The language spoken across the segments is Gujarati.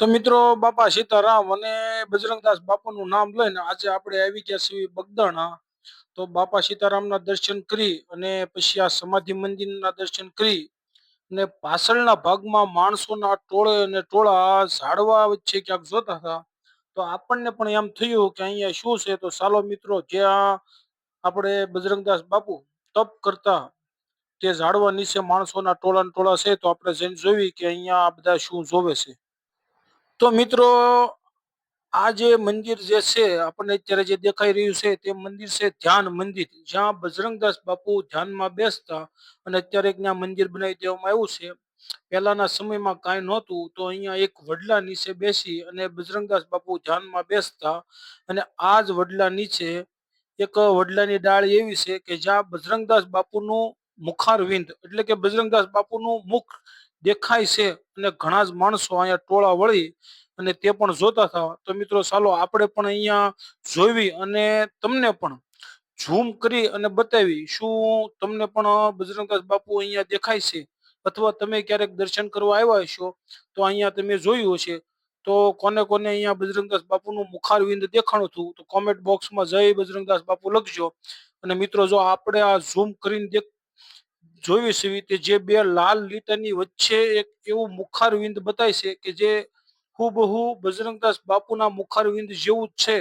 તો મિત્રો, બાપા સીતારામ અને બજરંગદાસ બાપુનું નામ લઈને આજે આપણે આવી ગયા છીએ બગદાણા. તો બાપા સીતારામના દર્શન કરી અને પછી આ સમાધિ મંદિરના દર્શન કરી અને પાછળના ભાગમાં માણસોના ટોળે અને ટોળા ઝાડવા વચ્ચે ક્યાંક જોતા હતા. તો આપણને પણ એમ થયું કે અહીંયા શું છે? તો ચાલો મિત્રો, જ્યાં આપણે બજરંગદાસ બાપુ તપ કરતા તે ઝાડવા નીચે માણસોના ટોળા ટોળા છે, તો આપણે જઈને જોવી કે અહીંયા આ બધા શું જોવે છે. તો મિત્રો, આ જે મંદિર જે છે, આપણને અત્યારે જે દેખાઈ રહ્યું છે, તે મંદિર છે ધ્યાન મંદિર. જ્યાં બજરંગદાસ બાપુ ધ્યાનમાં બેસતા અને અત્યારે ત્યાં મંદિર બનાવી દેવામાં આવ્યું છે. પહેલાના સમયમાં કાંઈ નહોતું, તો અહીંયા એક વડલા નીચે બેસી અને બજરંગદાસ બાપુ ધ્યાનમાં બેસતા અને આ જ વડલા નીચે એક વડલાની ડાળ એવી છે કે જ્યાં બજરંગદાસ બાપુનું મુખારવિંદ, એટલે કે બજરંગદાસ બાપુનું મુખ દેખાય છે અને ઘણા જ માણસો અહીંયા ટોળા વળી અને તે પણ જોતા હતા. તો મિત્રો, ચાલો આપણે પણ અહીંયા જોવી અને તમને પણ ઝૂમ કરી અને બતાવી શું તમને પણ બજરંગદાસ બાપુ અહીંયા દેખાય છે અથવા તમે ક્યારેક દર્શન કરવા આવ્યા હશો, તો અહીંયા તમે જોયું હશે. તો કોને કોને અહીંયા બજરંગદાસ બાપુનું મુખારવિંદ દેખાણું હતું, તો કોમેન્ટ બોક્સમાં જય બજરંગદાસ બાપુ લખજો. અને મિત્રો, જો આપણે આ ઝૂમ કરીને જોઈ છે તે જે બે લાલ લીટાની વચ્ચે એક એવું મુખારવિંદ બતાય છે કે જે હુબહુ બજરંગદાસ બાપુના મુખારવિંદ જેવું જ છે.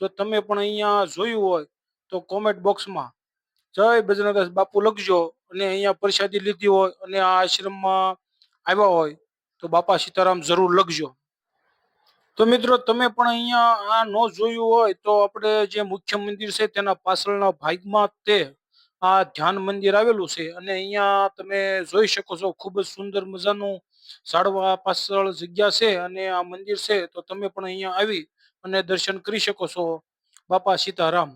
જો તમે પણ અહીંયા જોયું હોય તો કોમેન્ટ બોક્સમાં જય બજરંગદાસ બાપુ લખજો અને અહીંયા પ્રસાદી લીધી હોય અને આ આશ્રમમાં આવ્યા હોય તો બાપા સીતારામ જરૂર લખજો. તો મિત્રો તમે પણ અહીંયા આ ન જોયું હોય તો આપણે જે મુખ્ય મંદિર છે તેના પાછળના ભાગમાં તે આ ધ્યાન મંદિર આવેલું છે અને અહીંયા તમે જોઈ શકો છો, ખૂબ જ સુંદર મજાનું ઝાડવા પાછળ જગ્યા છે અને આ મંદિર છે, તો તમે પણ અહીંયા આવી અને દર્શન કરી શકો છો. બાપા સીતારામ.